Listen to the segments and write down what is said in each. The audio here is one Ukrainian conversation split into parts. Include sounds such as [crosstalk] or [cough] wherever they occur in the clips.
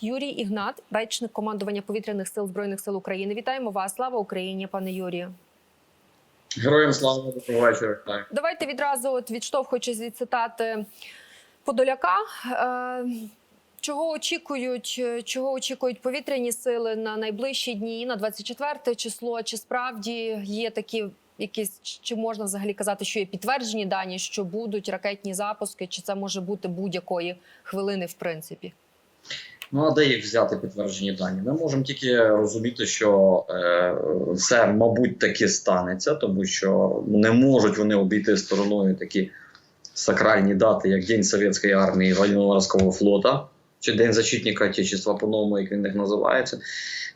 Юрій Ігнат, речник командування повітряних сил збройних сил України. Вітаємо вас! Слава Україні, пане Юрію. Героям слава доброго вечора. Давайте відразу, от відштовхуючись від цитати Подоляка. Е, чого очікують, е, чого очікують повітряні сили на найближчі дні, на 24 число? Чи справді є такі якісь, чи можна взагалі казати, що є підтверджені дані, що будуть ракетні запуски, чи це може бути будь-якої хвилини, в принципі? Ну а де їх взяти підтверджені дані? Ми можемо тільки розуміти, що е, це, мабуть, таки станеться, тому що не можуть вони обійти стороною такі сакральні дати, як День Совєтської армії военно-морського флота, чи День защитника Отечества, по-новому, як він їх називається.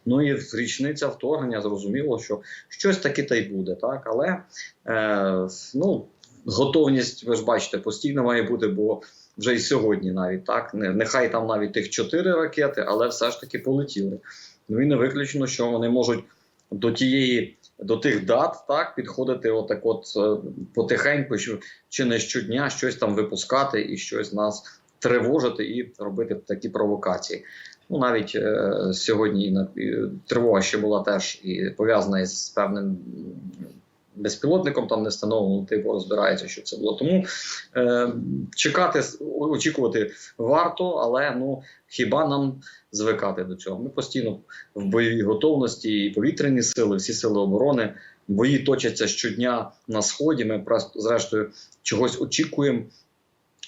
Ну і річниця вторгнення, зрозуміло, що щось таки та й буде, так? Але е, ну, готовність, ви ж бачите, постійно має бути, бо вже і сьогодні навіть так. Нехай там навіть тих чотири ракети, але все ж таки полетіли. Ну і не виключено, що вони можуть до тієї. До тих дат так підходити, отак, от е, потихеньку, чи не щодня щось там випускати і щось нас тривожити і робити такі провокації. Ну навіть е, сьогодні тривога ще була теж і пов'язана із певним безпілотником, там не встановлено, типу розбирається, що це було. Тому е, чекати, очікувати варто, але ну хіба нам звикати до цього? Ми постійно в бойовій готовності і повітряні сили, всі сили оборони. Бої точаться щодня на сході. Ми просто зрештою чогось очікуємо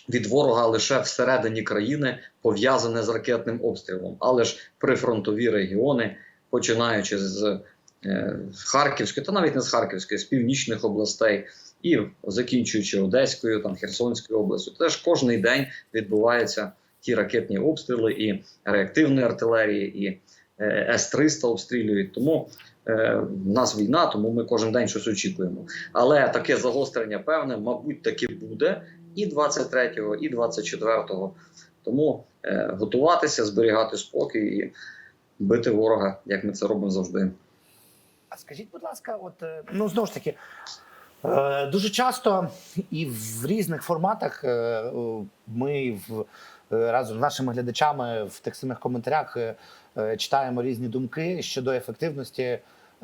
від ворога лише всередині країни, пов'язане з ракетним обстрілом, але ж прифронтові регіони, починаючи з е, Харківської, та навіть не з Харківської, з північних областей, і закінчуючи Одеською, там Херсонською областю, теж кожний день відбуваються ті ракетні обстріли і реактивної артилерії, і е, С-300 обстрілюють. Тому е, в нас війна, тому ми кожен день щось очікуємо. Але таке загострення певне, мабуть, таки буде і 23-го, і 24-го. Тому готуватися, зберігати спокій і бити ворога, як ми це робимо завжди. А скажіть, будь ласка, от е, ну знову ж таки, е, дуже часто і в різних форматах е, ми в разом з нашими глядачами в самих коментарях читаємо різні думки щодо ефективності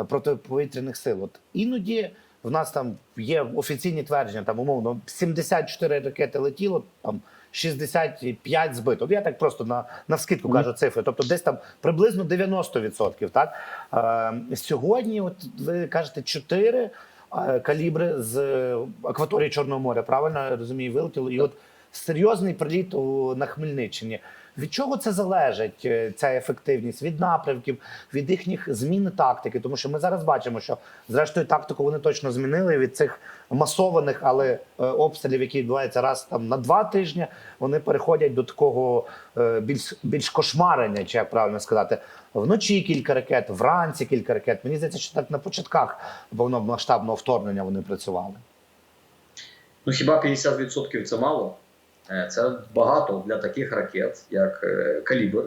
протиповітряних сил. От іноді в нас там є офіційні твердження, там умовно 74 ракети летіло, там 65 збито. Я так просто на, на вскидку Мгм. кажу цифри. Тобто десь там приблизно 90%. Так? Е, сьогодні, от ви кажете, 4 е, калібри з е, акваторії Чорного моря, правильно я розумію, вилетіло. І от серйозний приліт на Хмельниччині. Від чого це залежить е, ця ефективність? Від напрямків, від їхніх зміни тактики. Тому що ми зараз бачимо, що зрештою тактику вони точно змінили від цих масованих, але е, обстрілів, які відбуваються раз там на два тижні, вони переходять до такого е, більш більш кошмарення, чи як правильно сказати, вночі кілька ракет, вранці кілька ракет. Мені здається, що так на початках повномасштабного вторгнення вони працювали. Ну хіба 50% це мало? Е, Це багато для таких ракет, як е, калібр,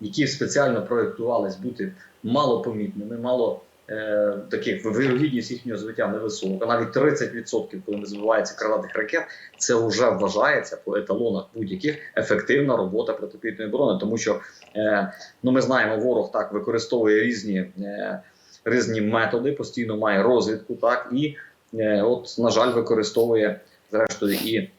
які спеціально проєктувались бути малопомітними, мало е, таких вирогідність їхнього збиття невисока. Навіть 30%, коли не збивається крилатих ракет, це вже вважається по еталонах будь-яких ефективна робота протиповітряної оборони, тому що е, ну ми знаємо, ворог так використовує різні. Е, Різні методи постійно має розвідку, так і е, от на жаль, використовує зрештою і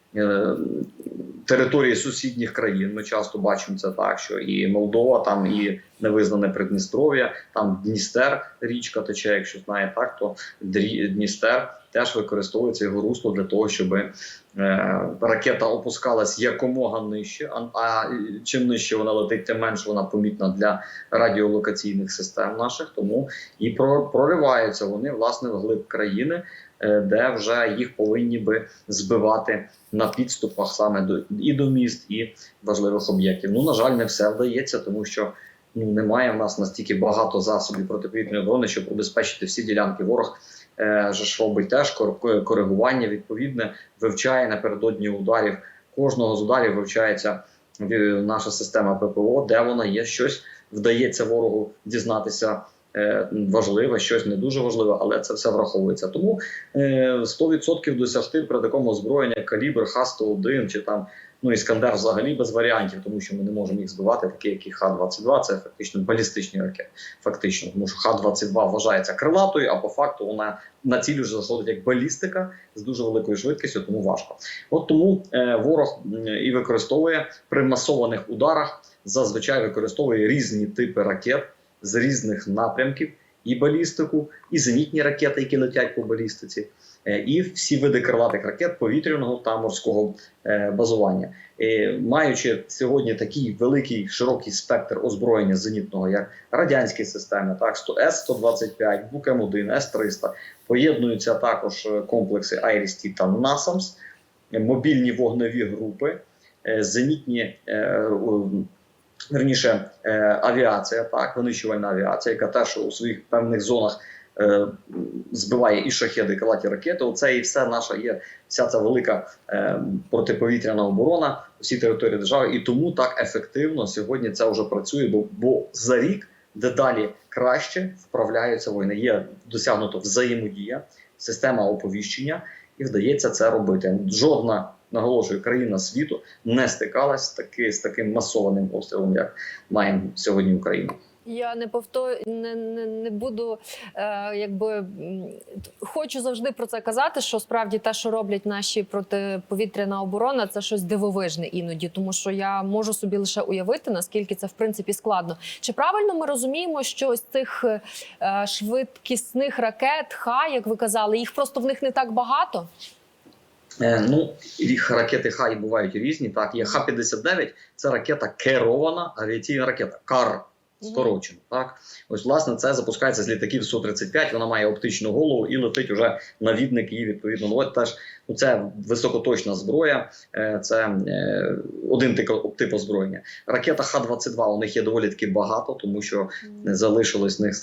території сусідніх країн. Ми часто бачимо це так, що і Молдова, там і невизнане Придністров'я, там Дністер, річка тече, якщо знає так, то Дністер теж використовується його русло для того, щоб е, ракета опускалась якомога нижче. А, чим нижче вона летить, тим менше вона помітна для радіолокаційних систем наших. Тому і про, прориваються вони власне вглиб країни, е, де вже їх повинні би збивати на підступах саме до і до міст, і важливих об'єктів. Ну на жаль, не все вдається, тому що ну немає в нас настільки багато засобів протиповітряної оборони, щоб убезпечити всі ділянки. Ворог е, ж робить теж кор- коригування відповідне, вивчає напередодні ударів. Кожного з ударів вивчається е, наша система ППО, де вона є щось, вдається ворогу дізнатися е, важливе, щось не дуже важливе, але це все враховується. Тому е, 100% досягти при такому озброєнні калібр Х-101 чи там Ну іскандер взагалі без варіантів, тому що ми не можемо їх збивати, такі як і Х-22, це фактично балістичні ракети. Фактично, тому що Х-22 вважається крилатою, а по факту вона на ціль вже заходить як балістика з дуже великою швидкістю, тому важко. От тому е, ворог і використовує при масованих ударах, зазвичай використовує різні типи ракет з різних напрямків, і балістику, і зенітні ракети, які летять по балістиці, е, і всі види крилатих ракет повітряного та морського е, базування. Е, Маючи сьогодні такий великий широкий спектр озброєння зенітного, як радянські системи, так 100 С-125, Бук-М1, С-300, поєднуються також комплекси Айріс-Ті та НАСАМС, мобільні вогневі групи, зенітні. Верніше, е, авіація, так, винищувальна авіація, яка теж у своїх певних зонах е, збиває і шахеди, і крилаті ракети. Оце і все наша є, вся ця велика е, протиповітряна оборона всій території держави. І тому так ефективно сьогодні це вже працює, бо, бо за рік дедалі краще вправляються воїни. Є досягнуто взаємодія, система оповіщення, і вдається це робити. Жодна наголошую країна світу не стикалась таки з таким масованим обстрілом, як маємо сьогодні Україна. Я не повтор... не, не, не буду е, якби хочу завжди про це казати. Що справді те, що роблять наші протиповітряна оборона, це щось дивовижне іноді, тому що я можу собі лише уявити, наскільки це в принципі складно. Чи правильно ми розуміємо, що ось цих е, швидкісних ракет, ха, як ви казали, їх просто в них не так багато? Е, ну, ракети Хай бувають різні. Так, є Х-59, це ракета керована авіаційна ракета КАР. Скорочено, так ось власне це запускається з літаків Су-35, Вона має оптичну голову і летить уже навідник її відповідно. Ну, от теж ну це високоточна зброя, е, це е, один тип, тип озброєння. Ракета Х-22 у них є доволі таки багато, тому що залишилось в них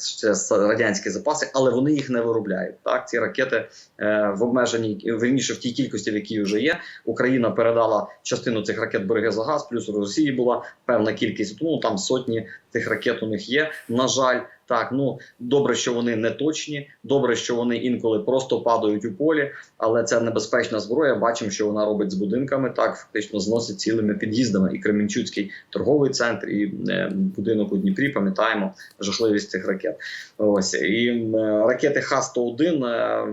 радянські запаси, але вони їх не виробляють. Так, ці ракети е, в обмеженій верніше в тій кількості, в якій вже є. Україна передала частину цих ракет береги за газ, плюс у Росії була певна кількість. Тому там сотні тих ракет у них є. На жаль, так ну добре, що вони не точні. Добре, що вони інколи просто падають у полі, але це небезпечна зброя. Бачимо, що вона робить з будинками. Так фактично зносить цілими під'їздами. І Кременчуцький торговий центр, і е, будинок у Дніпрі. Пам'ятаємо жахливість цих ракет. Ось і е, ракети Х-101 е,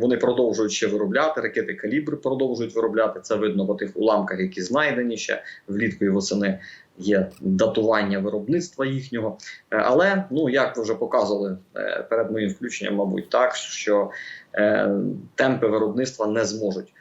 вони продовжують ще виробляти. Ракети калібр продовжують виробляти. Це видно по тих уламках, які знайдені ще влітку і восени. Є датування виробництва їхнього, Е, але ну як вже показували е, перед моїм включенням, мабуть, так що е, темпи виробництва не зможуть.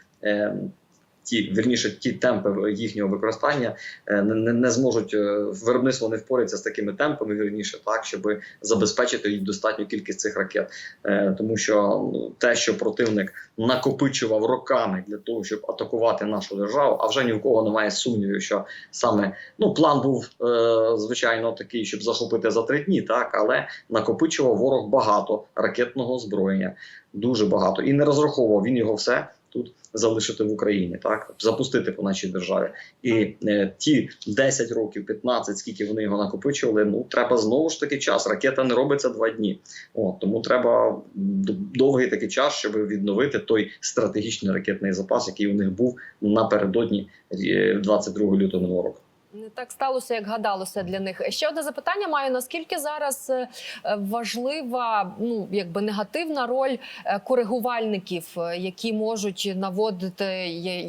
Ті вірніше, ті темпи їхнього використання е, не, не, зможуть е, виробництво не впорається з такими темпами, вірніше, так щоб забезпечити їй достатню кількість цих ракет, е, тому що ну, те, що противник накопичував роками для того, щоб атакувати нашу державу, а вже ні в кого немає сумнівів, що саме ну план був звичайно такий, щоб захопити за три дні, так але накопичував ворог багато ракетного озброєння, дуже багато, і не розраховував він його все тут залишити в Україні, так запустити по нашій державі. І е, ті 10 років, 15, скільки вони його накопичували, ну треба знову ж таки час. Ракета не робиться два дні. О, тому треба довгий такий час, щоб відновити той стратегічний ракетний запас, який у них був напередодні е, 22 лютого минулого року. Не так сталося, як гадалося для них. Ще одне запитання маю: наскільки зараз е, важлива, ну якби негативна роль е, коригувальників, е, які можуть наводити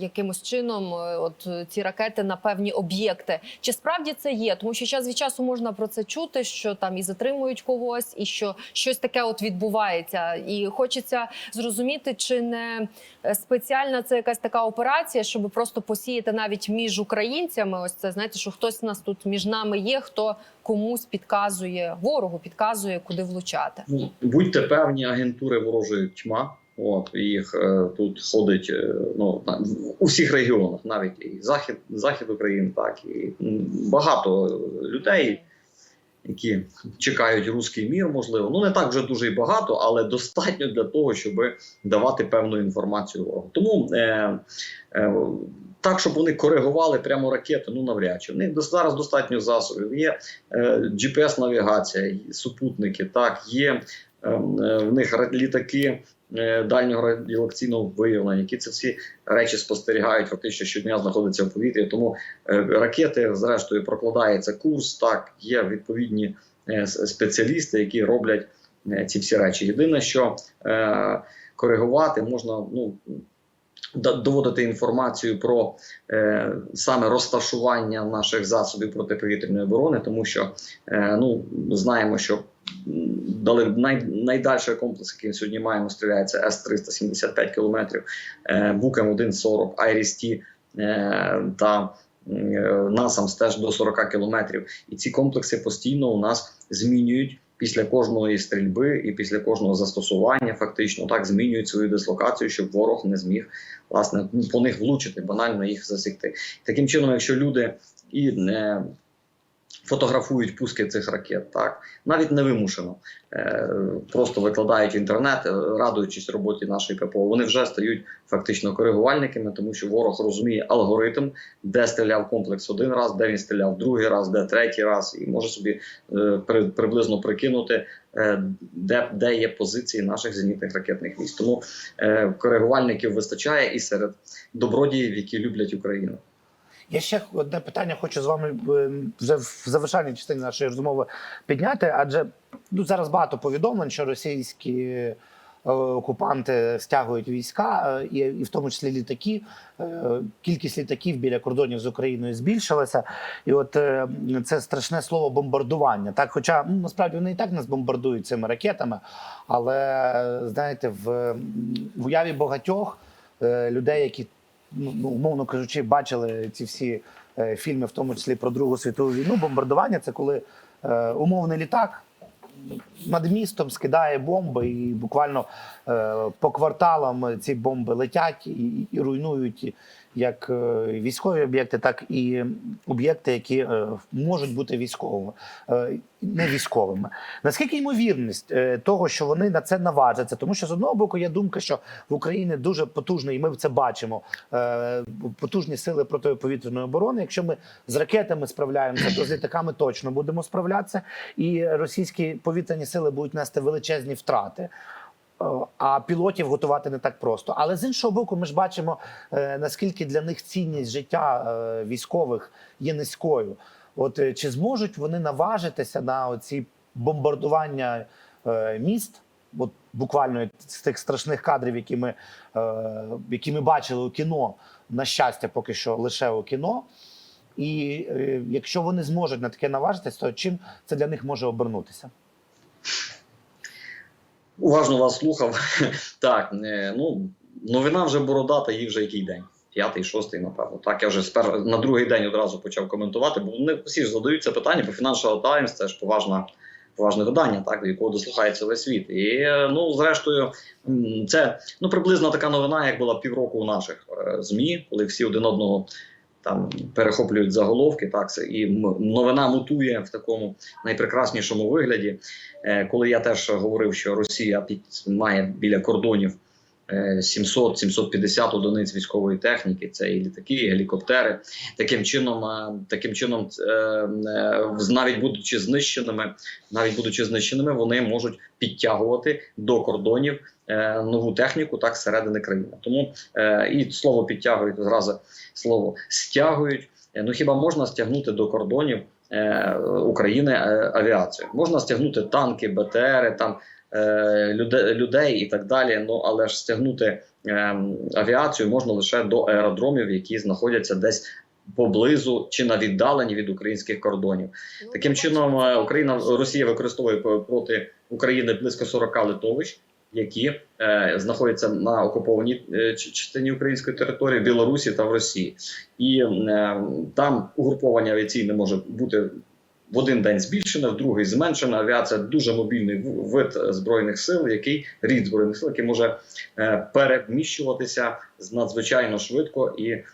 якимось чином от ці ракети на певні об'єкти? Чи справді це є? Тому що час від часу можна про це чути, що там і затримують когось, і що щось таке от відбувається. І хочеться зрозуміти, чи не спеціальна це якась така операція, щоб просто посіяти навіть між українцями. Ось це знаєте, що хтось у нас тут між нами є, хто комусь підказує ворогу, підказує, куди влучати. Ну, будьте певні, агентури ворожої тьма. От їх е, тут ходить е, ну у всіх регіонах, навіть і захід, захід України, так і багато людей, які чекають руський мір, можливо. Ну не так вже дуже і багато, але достатньо для того, щоб давати певну інформацію ворогу. Тому е, е, так, щоб вони коригували прямо ракети, ну навряд чи. В них зараз достатньо засобів. Є е, GPS-навігація, супутники, так, є в них літаки е, дальнього радіолокційного виявлення, які це всі речі спостерігають, фактично щодня знаходяться в повітрі. Тому е, ракети, зрештою, прокладається курс. Так, є відповідні е, спеціалісти, які роблять е, ці всі речі. Єдине, що е, коригувати можна, ну. Доводити інформацію про е, саме розташування наших засобів протиповітряної оборони, тому що е, ну знаємо, що дали най, найдальший комплекс, який сьогодні маємо, стріляється с 375 кілометрів, е, Букем 140, Айріс-Ті е, та е, насам теж до 40 кілометрів. І ці комплекси постійно у нас змінюють. Після кожної стрільби і після кожного застосування фактично так змінюють свою дислокацію, щоб ворог не зміг власне по них влучити, банально їх засікти. Таким чином, якщо люди і не фотографують пуски цих ракет, так навіть невимушено, е, просто викладають в інтернет, е, радуючись роботі нашої ППО, вони вже стають фактично коригувальниками, тому що ворог розуміє алгоритм, де стріляв комплекс один раз, де він стріляв другий раз, де третій раз, і може собі е, при, приблизно прикинути, де, де є позиції наших зенітних ракетних військ. Тому коригувальників вистачає і серед добродіїв, які люблять Україну. Я ще одне питання хочу з вами е, вже в завершальній частині нашої розмови підняти, адже ну, зараз багато повідомлень, що російські е, окупанти стягують війська, е, і, в тому числі літаки. Е, Кількість літаків біля кордонів з Україною збільшилася, і от це страшне слово бомбардування. Так, хоча ну, насправді вони і так нас бомбардують цими ракетами, але знаєте, в, в уяві багатьох людей, які ну, ну, умовно кажучи, бачили ці всі е, фільми, в тому числі про Другу світову війну. Бомбардування це коли е, умовний літак над містом скидає бомби, і буквально е, по кварталам ці бомби летять і, і руйнують як е, військові об'єкти, так і об'єкти, які е, можуть бути військовими, е, не військовими. Наскільки ймовірність того, що вони на це наважаться? Тому що з одного боку є думка, що в Україні дуже потужний, і ми це бачимо. Потужні сили протиповітряної оборони. Якщо ми з ракетами справляємося, то з літаками точно будемо справлятися, і російські повітряні сили будуть нести величезні втрати. Е, А пілотів готувати не так просто. Але з іншого боку, ми ж бачимо, е, наскільки для них цінність життя е, військових є низькою. От чи зможуть вони наважитися на оці бомбардування міст? От буквально з тих страшних кадрів, які ми, які ми бачили у кіно, на щастя, поки що лише у кіно. І е, якщо вони зможуть на таке наважитись, то чим це для них може обернутися? Уважно вас слухав. [laughs] Так, е, ну новина вже бородата, їй вже який день. П'ятий, шостий, напевно. Так, я вже спер... на другий день одразу почав коментувати, бо вони всі ж задають це питання, бо Financial Times це ж поважна, поважне видання, так, до якого дослухається весь світ. І е, ну, зрештою, це ну, приблизно така новина, як була півроку у наших е, ЗМІ, коли всі один одного там перехоплюють заголовки. Так, і новина мутує в такому найпрекраснішому вигляді. Е, коли я теж говорив, що Росія під має біля кордонів 700-750 одиниць військової техніки, це і літаки, і гелікоптери. Таким чином, е, таким чином, е, е, навіть будучи знищеними, навіть будучи знищеними, вони можуть підтягувати до кордонів е, нову техніку так зсередини країни. Тому е, і слово підтягують зразу слово стягують. Е, Ну хіба можна стягнути до кордонів е, України е, авіацію? Можна стягнути танки, БТРи, там е, людей, людей і так далі. Ну але ж стягнути е, авіацію можна лише до аеродромів, які знаходяться десь поблизу чи на віддаленні від українських кордонів. Ну, Таким чином, е, Україна. Росія використовує проти України близько 40 литовищ, які е, знаходяться на окупованій е, частині української території, в Білорусі та в Росії, і е, там угруповання авіаційне може бути. В один день збільшена, в другий зменшена. Авіація дуже мобільний вид збройних сил, який рід збройних сил, який може е, переміщуватися надзвичайно швидко і е,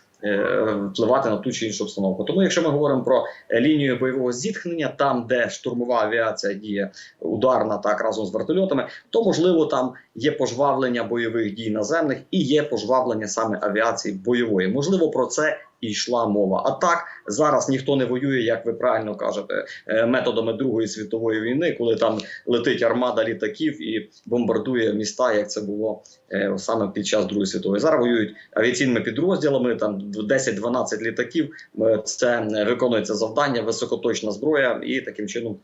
впливати на ту чи іншу обстановку. Тому, якщо ми говоримо про лінію бойового зіткнення, там де штурмова авіація діє ударна, так разом з вертольотами, то можливо там є пожвавлення бойових дій наземних і є пожвавлення саме авіації бойової. Можливо, про це і йшла мова. А так зараз ніхто не воює, як ви правильно кажете, е, методами Другої світової війни, коли там летить армада літаків і бомбардує міста, як це було е, саме під час Другої світової. Зараз воюють авіаційними підрозділами, там 10-12 літаків. Е, Це виконується завдання, високоточна зброя, і таким чином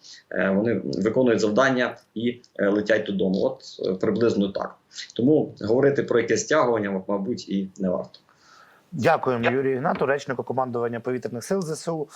вони виконують завдання і летять додому. От приблизно так. Тому говорити про якесь стягування, мабуть, і не варто. Дякуємо, Дякую. Юрію Ігнату, речнику командування повітряних сил ЗСУ.